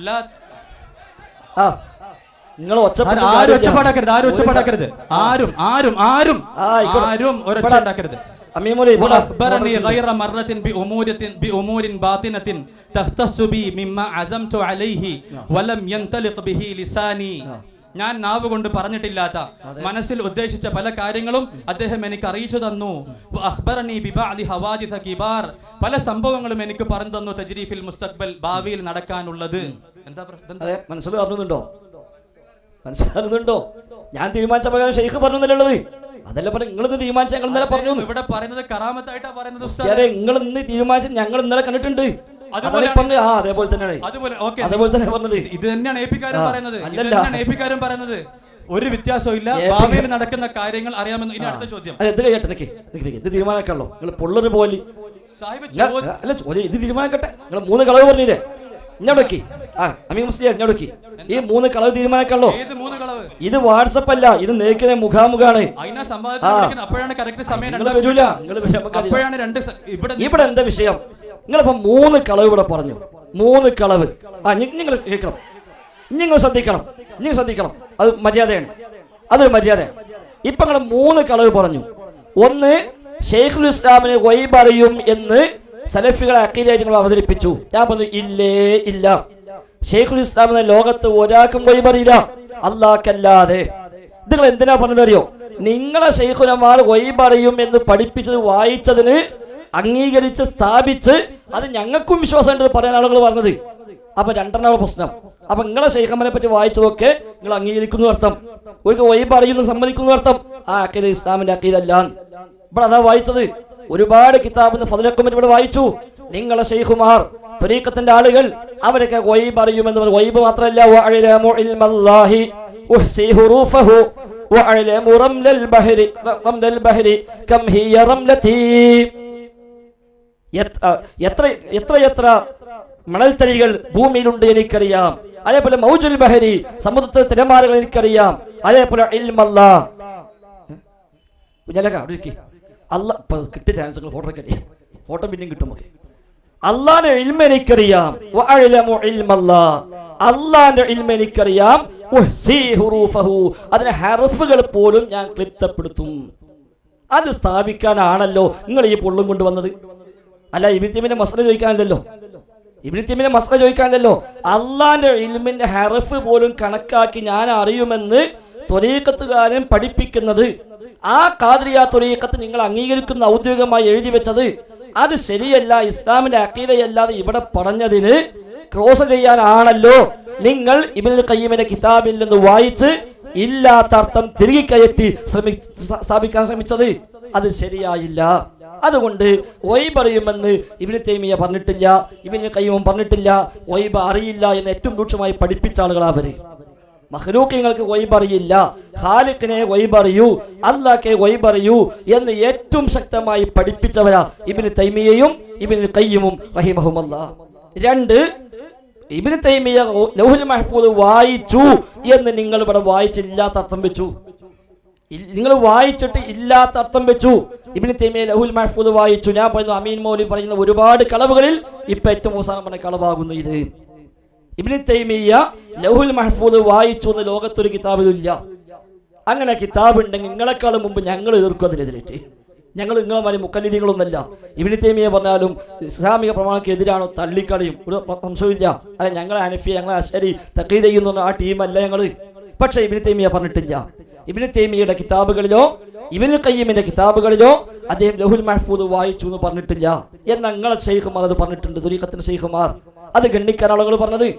ലാ ആ നിങ്ങൾ ആരും ഒച്ചപ്പെട്ട ആരും ഒച്ചപ്പാടാക്കരുത് ആരും ഒച്ചപ്പാടാക്കരുത് ആരും ആരും ആരും ആ, ആയിക്കോട്ടെ. ആരും ഒരൊച്ച ഇവിടെ- ഉണ്ടാക്കരുത് അമീമോലെ ഇവിടെ وأخبرني غير مرة بأمور بأمور باطنة تختص بي مما عزمت عليه ولم ينطلق به لساني ഞാൻ നാവ് കൊണ്ട് പറഞ്ഞിട്ടില്ലാത്ത മനസ്സിൽ ഉദ്ദേശിച്ച പല കാര്യങ്ങളും അദ്ദേഹം എനിക്ക് അറിയിച്ചു തന്നു. പല സംഭവങ്ങളും എനിക്ക് പറഞ്ഞു തന്നു തജ്രീഫിൽ മുസ്തഖ്ബൽ ഭാവിയിൽ നടക്കാനുള്ളത്. എന്താ? അതെ മനസ്സിലാകുന്നുണ്ടോ മനസ്സിലാകുന്നുണ്ടോ ഞാൻ തീരുമാനിച്ച പ്രകാരം ഷെയ്ഖ് അതല്ല പറഞ്ഞു നിങ്ങൾ തീരുമാനിച്ചു തീരുമാനിച്ച ഞങ്ങൾ ഇന്നലെ പറഞ്ഞു ഇവിടെ പറയുന്നത് കറാമത്തായിട്ടാ പറയുന്നത് നിങ്ങൾ ഇന്ന് തീരുമാനിച്ച ഞങ്ങൾ ഇന്നലെ കണ്ടിട്ടുണ്ട്. പറഞ്ഞത് ആ അതേപോലെ തന്നെയാണ്. അതുപോലെ ഓക്കെ. അതേപോലെ തന്നെ പറഞ്ഞത്. ഇത് തന്നെയാണ് ഏപ്പിക്കാരൻ പറയുന്നത്. ഇത്. തന്നെയാണ് ഏപ്പിക്കാരൻ പറയുന്നത്. ഒരു വ്യത്യാസവും ഇല്ല. ഭാവിയിൽ നടക്കുന്ന കാര്യങ്ങൾ അറിയാമെന്ന്. ഇനി അടുത്ത ചോദ്യം. എന്ത് ഇത് കേട്ടെ നിക്ക്. ഇത് തീരുമാനിക്കാണല്ലോ. നിങ്ങൾ പൊള്ളറ് പോലെ. അല്ല ചോദ്യം. ഇത് തീരുമാനിക്കട്ടെ. നിങ്ങൾ മൂന്ന് കളവ് പറഞ്ഞില്ലേ? ഇങ്ങോട്ടേക്ക് ആ അമീ മുസ്ലിം ഇങ്ങോട്ടേക്ക് ഈ മൂന്ന് കളവ് തീരുമാനിക്കാണല്ലോ. ഇത് വാട്സപ്പ് അല്ല. ഇത് നേക്കിനെ മുഖാമുഖാണ്. ഇവിടെ എന്താ വിഷയം? നിങ്ങളിപ്പോ മൂന്ന് കളവ് ഇവിടെ പറഞ്ഞു. മൂന്ന് കളവ്. ആ നിങ്ങൾ കേൾക്കണം. നിങ്ങൾ ശ്രദ്ധിക്കണം. നിങ്ങൾ ശ്രദ്ധിക്കണം. അത് മര്യാദയാണ്. അതൊരു മര്യാദയാണ്. ഇപ്പൊ നിങ്ങൾ മൂന്ന് കളവ് പറഞ്ഞു. ഒന്ന് ഷെയ്ഖുൽ ഇസ്ലാമിന് വൈബ് അറിയും എന്ന് സലഫികളെ അക്കീലായിട്ട് നിങ്ങൾ അവതരിപ്പിച്ചു. ഞാൻ പറഞ്ഞു ഇല്ലേ ഇല്ല. ഷെയ്ഖുൽ ഇസ്ലാം ലോകത്ത് ഒരാൾക്കും വൈബ് അറിയില്ല. അള്ളാഹ്ക്കല്ലാതെ ഇത് നിങ്ങൾ എന്തിനാ പറഞ്ഞതറിയോ നിങ്ങളെ ഷെയ്ഖുലന്മാർ വൈബ് അറിയും എന്ന് പഠിപ്പിച്ചത് വായിച്ചതിന് അംഗീകരിച്ച് സ്ഥാപിച്ച് അത് ഞങ്ങൾക്കും വിശ്വാസം ഉണ്ട് പറയാൻ ആളുകൾ പറഞ്ഞത്. അപ്പൊ രണ്ടെണ്ണമാണ് പ്രശ്നം. അപ്പൊ നിങ്ങളെ ശൈഖമ്മനെ പറ്റി വായിച്ചതൊക്കെ നിങ്ങൾ അംഗീകരിക്കുന്നു അർത്ഥം. ഒരു വൈബ് പറയുന്നു സമ്മതിക്കുന്നു അർത്ഥം. ആ അക്കീത ഇസ്ലാമിന്റെ അക്കീതല്ല ഇവിടെ അതാ വായിച്ചത്. ഒരുപാട് കിതാബിന്റെ ഫതിലക്കുമ്പോൾ ഇവിടെ വായിച്ചു. നിങ്ങളെ ശൈഖുമാർ ത്വരീക്കത്തിന്റെ ആളുകൾ അവരൊക്കെ വൈബ് അറിയുമെന്ന് പറഞ്ഞു. വൈബ് മാത്രമല്ല എത്ര എത്ര എത്ര മണൽത്തരികൾ ഭൂമിയിലുണ്ട് എനിക്കറിയാം. അതേപോലെ മൗജുൽ ബഹരി സമുദ്രത്തിലെ തിരമാലകൾ എനിക്കറിയാം. അതേപോലെ ഇൽമല്ല. കുഞ്ഞലക്ക അവിടെ. അല്ല കിട്ടിയ ചാൻസ് ഫോട്ടോ ഒക്കെ ഫോട്ടോ പിന്നെയും കിട്ടും നമുക്ക്. അള്ളാന്റെ ഇൽമ എനിക്കറിയാം. അള്ളാന്റെ ഇൽമ എനിക്കറിയാം. അതിന്റെ ഹർഫുകൾ പോലും ഞാൻ ക്ലിപ്തപ്പെടുത്തും. അത് സ്ഥാപിക്കാനാണല്ലോ നിങ്ങൾ ഈ പൊള്ളും കൊണ്ടുവന്നത് അല്ല ഇബിത്തിമിന്റെ മസല ചോദിക്കാനല്ലോ ഇബിത്തിമിന്റെ മസല ചോദിക്കാനല്ലോ അള്ളാന്റെ ഇൽമിന്റെ ഹെറഫ് പോലും കണക്കാക്കി ഞാൻ അറിയുമെന്ന് ത്വരീക്കത്തുകാരൻ പഠിപ്പിക്കുന്നത്. ആ കാദ്രിയ ത്വരീക്കത്ത് നിങ്ങൾ അംഗീകരിക്കുന്ന ഔദ്യോഗികമായി എഴുതി വെച്ചത് അത് ശരിയല്ല ഇസ്ലാമിന്റെ അക്കീതയല്ലാതെ ഇവിടെ പറഞ്ഞതിന് ക്രോസ് ചെയ്യാനാണല്ലോ. നിങ്ങൾ ഇബിൻ കയ്യമിന്റെ കിതാബിൽ നിന്ന് വായിച്ച് ഇല്ലാത്ത അർത്ഥം തിരികെ കയറ്റി ശ്രമി സ്ഥാപിക്കാൻ ശ്രമിച്ചത് അത് ശരിയായില്ല. അതുകൊണ്ട് ഒയ് അറിയുമെന്ന് ഇബിന് തൈമിയ പറഞ്ഞിട്ടില്ല ഇബിന് കയ്യും പറഞ്ഞിട്ടില്ല. ഒയ്ബ് അറിയില്ല എന്ന് ഏറ്റവും രൂക്ഷമായി പഠിപ്പിച്ച ആളുകളാ അവർ. മഹ്ലൂക്കിങ്ങൾക്ക് ഒയ്ബറിയില്ല ഖാലിഖിനെ അല്ലാക്കെ അറിയൂ അള്ളാഹ്ക്കെ എന്ന് ഏറ്റവും ശക്തമായി പഠിപ്പിച്ചവരാ ഇബിന് തൈമിയയും ഇബിന് കയ്യുമും റഹിമഹുമല്ല. രണ്ട് ഇബിന് തൈമിയ ലൗഹുൽ മഹ്ഫൂദ് വായിച്ചു എന്ന് നിങ്ങൾ ഇവിടെ വായിച്ചില്ലാത്ത അർത്ഥം വെച്ചു. നിങ്ങൾ വായിച്ചിട്ട് ഇല്ലാത്ത അർത്ഥം വെച്ചു. ഇബിന് തൈമിയ ലഹുൽ മഹ്ഫൂദ് വായിച്ചു. ഞാൻ പറയുന്നു അമീൻ മൗലി പറയുന്ന ഒരുപാട് കളവുകളിൽ ഇപ്പൊ ഏറ്റവും അവസാനം പറഞ്ഞ കളവാകുന്നു ഇത്. ഇബിന് തൈമിയ ലഹുൽ മഹ്ഫൂദ് വായിച്ചു എന്ന് ലോകത്തൊരു കിതാബിലില്ല. അങ്ങനെ കിതാബ് ഉണ്ടെങ്കിൽ നിങ്ങളെക്കാളും മുമ്പ് ഞങ്ങൾ എതിർക്കും അതിനെതിരായിട്ട്. ഞങ്ങൾ നിങ്ങളെ മാറി മുക്കല്ലിദികളൊന്നല്ല ഇബിന് തൈമിയ പറഞ്ഞാലും ഇസ്ലാമിക പ്രമാണക്ക് എതിരാണോ തള്ളിക്കളയും. ഒരു സംശയമില്ല അല്ല ഞങ്ങളെ അനഫിയ ഞങ്ങളെ അശരി ചെയ്യുന്ന ആ ടീമല്ല ഞങ്ങൾ പക്ഷേ ഇബിന് തൈമിയ പറഞ്ഞിട്ടില്ല. ഇബിന് തേമിയുടെ കിതാബുകളിലോ ഇബിന് കയ്യമിന്റെ കിതാബുകളിലോ അദ്ദേഹം ലഹുൽ മഹ്ഫൂദ് വായിച്ചു എന്ന് പറഞ്ഞിട്ടില്ല. എന്ന് ഞങ്ങളെ ഷെയ്ഖുമാർ അത് പറഞ്ഞിട്ടുണ്ട് തുരീഖത്തിന്റെ ഷെയ്ഖുമാർ അത് ഗണ്ണിക്കാൻ ആളുകൾ പറഞ്ഞത്.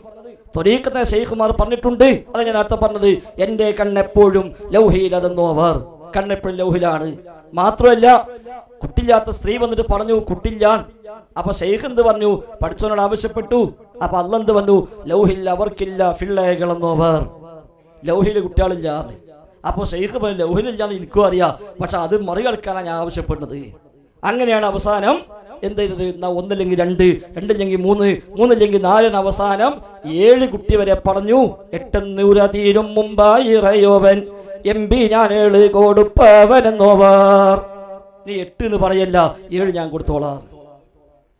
ത്വരീക്കത്തെ ഷെയ്ഖുമാർ പറഞ്ഞിട്ടുണ്ട്. അത് ഞാൻ നേരത്തെ പറഞ്ഞത് എന്റെ കണ്ണെപ്പോഴും ലൗഹിയിൽ അതെന്നോ അവർ. കണ്ണെപ്പോഴും ലൗഹിലാണ്. മാത്രമല്ല കുട്ടില്ലാത്ത സ്ത്രീ വന്നിട്ട് പറഞ്ഞു കുട്ടില്ലാൻ അപ്പൊ ഷെയ്ഖ് എന്ത് പറഞ്ഞു? പഠിച്ചവനോട് ആവശ്യപ്പെട്ടു. അപ്പൊ അല്ലെന്ത് പറഞ്ഞു? ലൗഹിൽ അവർക്കില്ല പിള്ളേകളെന്നോ അവർ. ലൗഹിയിൽ കുട്ടികളില്ല. അപ്പോൾ ഷെയ്ഖ് ലൗഹിലില്ലാന്ന് എനിക്കും അറിയാം പക്ഷെ അത് മറികടക്കാനാണ് ഞാൻ ആവശ്യപ്പെടുന്നത്. അങ്ങനെയാണ് അവസാനം എന്ത് ചെയ്തത്? ഒന്നില്ലെങ്കിൽ രണ്ട് രണ്ടില്ലെങ്കിൽ മൂന്ന് മൂന്നില്ലെങ്കിൽ നാലിന് അവസാനം ഏഴ് കുട്ടി വരെ പറഞ്ഞു എട്ടെന്നൂര തീരും മുമ്പായി റയോവൻ എം പി ഞാൻ ഏഴ് കൊടുപ്പവൻ എന്നോവർ നീ എട്ട് എന്ന് പറയല്ല ഏഴ് ഞാൻ കൊടുത്തോളാം.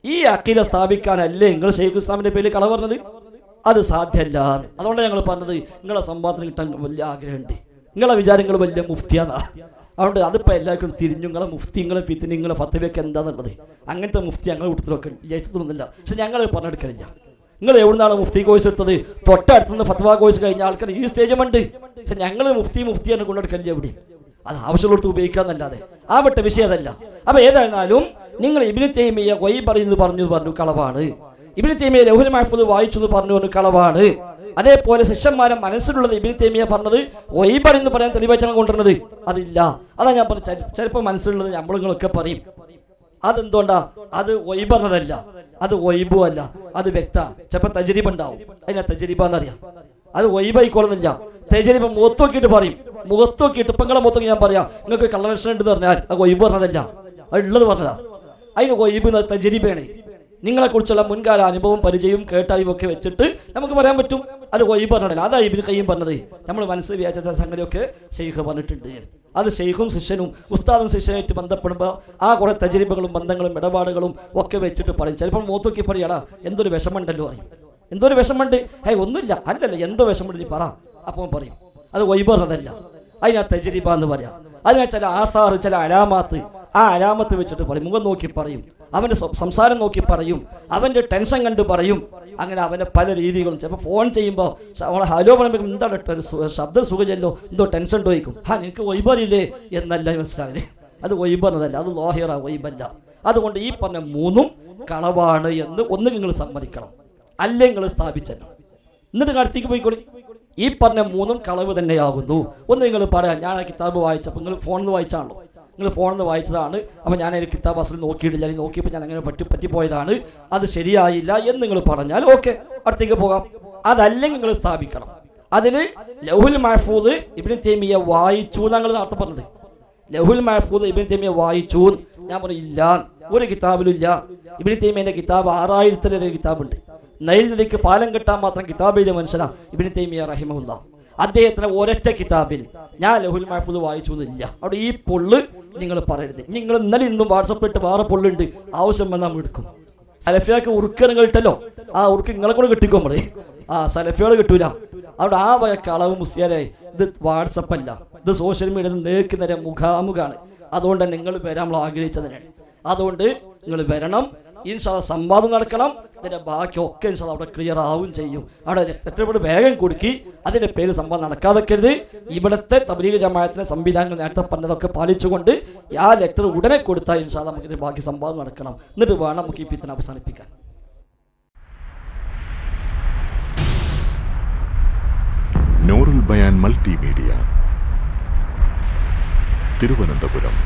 ഈ അക്കീല സ്ഥാപിക്കാനല്ലേ നിങ്ങൾ ഷെയ്ഖ് ഇസ്ലാമിന്റെ പേരിൽ കള പറഞ്ഞത്? അത് സാധ്യമല്ല അതുകൊണ്ടാണ് ഞങ്ങൾ പറഞ്ഞത് നിങ്ങളെ സമ്പാദനം കിട്ടാൻ വലിയ ആഗ്രഹമുണ്ട്. നിങ്ങളെ വിചാരങ്ങൾ വലിയ മുഫ്തിയാന്നാ. അതുകൊണ്ട് അതിപ്പോൾ എല്ലാവർക്കും തിരിഞ്ഞു നിങ്ങളെ മുഫ്തി നിങ്ങളെ മുഫ്തിങ്ങളെ ഫിത്തിനിങ്ങളെ ഫത്തവയൊക്കെ എന്താണെന്നുള്ളത് അങ്ങനത്തെ മുഫ്തി ഞങ്ങൾ കൂട്ടത്തിലൊക്കെ ഏറ്റൊന്നുമില്ല പക്ഷെ ഞങ്ങൾ പറഞ്ഞെടുക്കലില്ല. നിങ്ങൾ എവിടുന്നാണ് മുഫ്തി കോഴ്സ് എടുത്തത്? തൊട്ടടുത്തുനിന്ന് ഫത്വ കോഴ്സ് കഴിഞ്ഞ ആൾക്കാർ ഈ സ്റ്റേജുമുണ്ട് പക്ഷെ ഞങ്ങൾ മുഫ്തി മുഫ്തിയാണ് കൊണ്ടെടുക്കലില്ല എവിടെയും അത് ആവശ്യമുള്ളടത്ത് ഉപയോഗിക്കാന്നല്ലാതെ. ആ വിട്ട വിഷയം അതല്ല. അപ്പൊ ഏതായിരുന്നാലും നിങ്ങൾ ഇബിന് തേമിയ വൈ പറയുന്നത് പറഞ്ഞു പറഞ്ഞു കളവാണ്. ഇബിന് തേമിയ ലഹുൽ വായിച്ചു എന്ന് പറഞ്ഞു പറഞ്ഞു കളവാണ്. അതേപോലെ ശിഷ്യന്മാരെ മനസ്സിലുള്ളത് ഇബിൻ തേമിയ പറഞ്ഞത് വൈബർ എന്ന് പറയാൻ തെളിവായിട്ടാണ് കൊണ്ടുവരുന്നത്. അതില്ല. അതാ ഞാൻ പറഞ്ഞു ചിലപ്പോൾ മനസ്സിലുള്ളത് നമ്മളുകളൊക്കെ പറയും. അതെന്തുകൊണ്ടാ? അത് വൈബറിനതല്ല അത് ഒയ്ബു അല്ല. അത് വ്യക്ത. ചിലപ്പോൾ തജരീബ ഉണ്ടാവും. അതിനാ തജരീബ എന്നറിയാം അത് ഒയ്ബായിക്കോളുന്നില്ല തേജരീബ മുഖത്ത് നോക്കിയിട്ട് പറയും. മുഖത്ത് നോക്കിയിട്ട് ഇപ്പം നിങ്ങളെ മുഖത്തൊക്കെ ഞാൻ പറയാം. നിങ്ങൾക്ക് കള്ളലക്ഷണം ഉണ്ടെന്ന് പറഞ്ഞാൽ അത് ഒയ്ബ് പറഞ്ഞതല്ല. അത് ഉള്ളത് പറഞ്ഞതാ. അതിന് ഒയ്ബ് തജരീബയാണ് നിങ്ങളെ കുറിച്ചുള്ള മുൻകാല അനുഭവം പരിചയവും കേട്ടറിവും ഒക്കെ വെച്ചിട്ട് നമുക്ക് പറയാൻ പറ്റും. അത് ഒയ്ബ് പറഞ്ഞില്ല അതാ ഇബിന് കയ്യും പറഞ്ഞത്. നമ്മൾ മനസ്സ് വിചാരിച്ച സംഗതിയൊക്കെ ഷെയ്ഖ് പറഞ്ഞിട്ടുണ്ട്. അത് ഷെയ്ഖും ശിഷ്യനും ഉസ്താദും ശിഷ്യനായിട്ട് ബന്ധപ്പെടുമ്പോൾ ആ കുറെ തജരിബകളും ബന്ധങ്ങളും ഇടപാടുകളും ഒക്കെ വെച്ചിട്ട് പറയും. ചിലപ്പോൾ മൂത്തൊക്കെ പറയാടാ എന്തൊരു വിഷമമുണ്ടല്ലോ പറയും. എന്തൊരു വിഷമമുണ്ട്? ഹേ ഒന്നുമില്ല. അല്ലല്ല എന്തോ വിഷമമുണ്ട് നീ പറ. അപ്പോൾ പറയും. അത് വൈബറതല്ല അതിനാ തജരിബ എന്ന് പറയാം. അതിനാ ചില ആസാറ് ചില അലാമാത്ത്. ആ അലാമത്ത് വെച്ചിട്ട് പറയും. മുഖം നോക്കി പറയും. അവന്റെ സ്വ- സംസാരം നോക്കി പറയും. അവന്റെ ടെൻഷൻ കണ്ട് പറയും. അങ്ങനെ അവന്റെ പല രീതികളും. ചിലപ്പോൾ ഫോൺ ചെയ്യുമ്പോൾ അവളെ ഹലോ പറയുമ്പോൾ എന്താണ് ഒരു ശബ്ദം എന്തോ ടെൻഷൻ ചോദിക്കും. ആ നിനക്ക് വൈബറില്ലേ? എന്നല്ല മനസ്സിലാവില്ലേ അത് വൈബറിനതല്ല അത് ലോഹിറ വൈബല്ല. അതുകൊണ്ട് ഈ പറഞ്ഞ മൂന്നും കളവാണ് എന്ന് ഒന്ന് നിങ്ങൾ സമ്മതിക്കണം. അല്ലേ നിങ്ങൾ സ്ഥാപിച്ചല്ലോ എന്നിട്ട് അടുത്തേക്ക് പോയിക്കോളി. ഈ പറഞ്ഞ മൂന്നും കളവ് തന്നെയാകുന്നു. ഒന്ന് നിങ്ങൾ പറയാം ഞാൻ ആ കിതാബ് വായിച്ചപ്പോൾ നിങ്ങൾ ഫോണിൽ വായിച്ചാണല്ലോ. നിങ്ങൾ ഫോണിൽ നിന്ന് വായിച്ചതാണ്. അപ്പോൾ ഞാൻ ഒരു കിതാബ് അസൽ നോക്കിയിട്ടില്ല. അല്ലെങ്കിൽ നോക്കിയപ്പോൾ ഞാൻ അങ്ങനെ പറ്റി പറ്റിപ്പോയതാണ്. അത് ശരിയായില്ല എന്ന് നിങ്ങൾ പറഞ്ഞാൽ ഓക്കെ അടുത്തേക്ക് പോകാം. അതല്ലെങ്കിൽ നിങ്ങൾ സ്ഥാപിക്കണം. അതിൽ ലഹുൽ മഹഫൂദ് ഇബിൻ തേമിയ വായിച്ചു ഞങ്ങൾ നേരത്തെ പറഞ്ഞത്. ലഹുൽ മഹഫൂദ് ഇബിൻ തേമിയ വായിച്ചു. ഞാൻ പറഞ്ഞു ഇല്ല. ഒരു കിതാബിലില്ല ഇബിൻ തൈമിയന്റെ കിതാബ് ആറായിരത്തിലൊരു കിതാബുണ്ട്. നൈൽ നദിക്ക് പാലം കെട്ടാൻ മാത്രം കിതാബ് എഴുതിയ മനുഷ്യനാണ് ഇബിൻ തേമിയ റഹിമുല്ല അദ്ദേഹത്തിന് ഒരൊറ്റ കിതാബിൽ ഞാൻ ലഹുൽ മഹഫൂദ് വായിച്ചു എന്നില്ല. അവിടെ ഈ പൊള്ള് നിങ്ങൾ പറയരുത്. നിങ്ങൾ ഇന്നലെ ഇന്നും വാട്സപ്പിലിട്ട് വേറെ പൊള്ളുണ്ട്. ആവശ്യം വന്നാൽ എടുക്കും. സലഫിയാക്ക് ഉറുക്ക് നിങ്ങൾ ഇട്ടല്ലോ. ആ ഉറുക്ക് നിങ്ങളെ കൂടെ കിട്ടിക്കോ നമ്മൾ? ആ സലഫിയോട് കിട്ടൂല. അവിടെ ആ വക കളവ് മുസ്ലിയാരെ ഇത് വാട്സപ്പ് അല്ല. ഇത് സോഷ്യൽ മീഡിയ നേക്ക് നേരെ മുഖാമുഖാണ്. അതുകൊണ്ട് നിങ്ങൾ വരാൻ നമ്മൾ ആഗ്രഹിച്ചതിനാണ്. അതുകൊണ്ട് നിങ്ങൾ വരണം. ഇൻഷാ സംവാദം നടക്കണം. ഇതിന്റെ ബാക്കിയൊക്കെ ഇൻഷാ അവിടെ ക്ലിയർ ആവും ചെയ്യും. അവിടെ രക്തത്തിനോട് വേഗം കൊടുക്കി അതിന്റെ പേര് സംഭവം നടക്കാതെക്കരുത്. ഇവിടുത്തെ തബ്ലീഗ് ജമായത്തിന്റെ സംവിധാനങ്ങൾ നേരത്തെ പറഞ്ഞതൊക്കെ പാലിച്ചുകൊണ്ട് ആ ലെറ്റർ ഉടനെ കൊടുത്താൽ ഇൻഷാ നമുക്ക് ഇതിന്റെ ബാക്കി സംഭവം നടക്കണം. എന്നിട്ട് വേണം നമുക്ക് ഈ ഫിത്തിനെ അവസാനിപ്പിക്കാൻ. നൂറുൽ ബയാൻ മൾട്ടിമീഡിയ. തിരുവനന്തപുരം.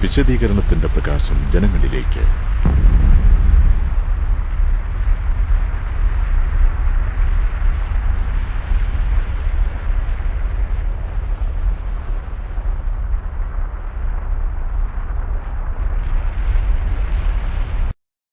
വിശദീകരണത്തിന്റെ പ്രകാശം ജനങ്ങളിലേക്ക്.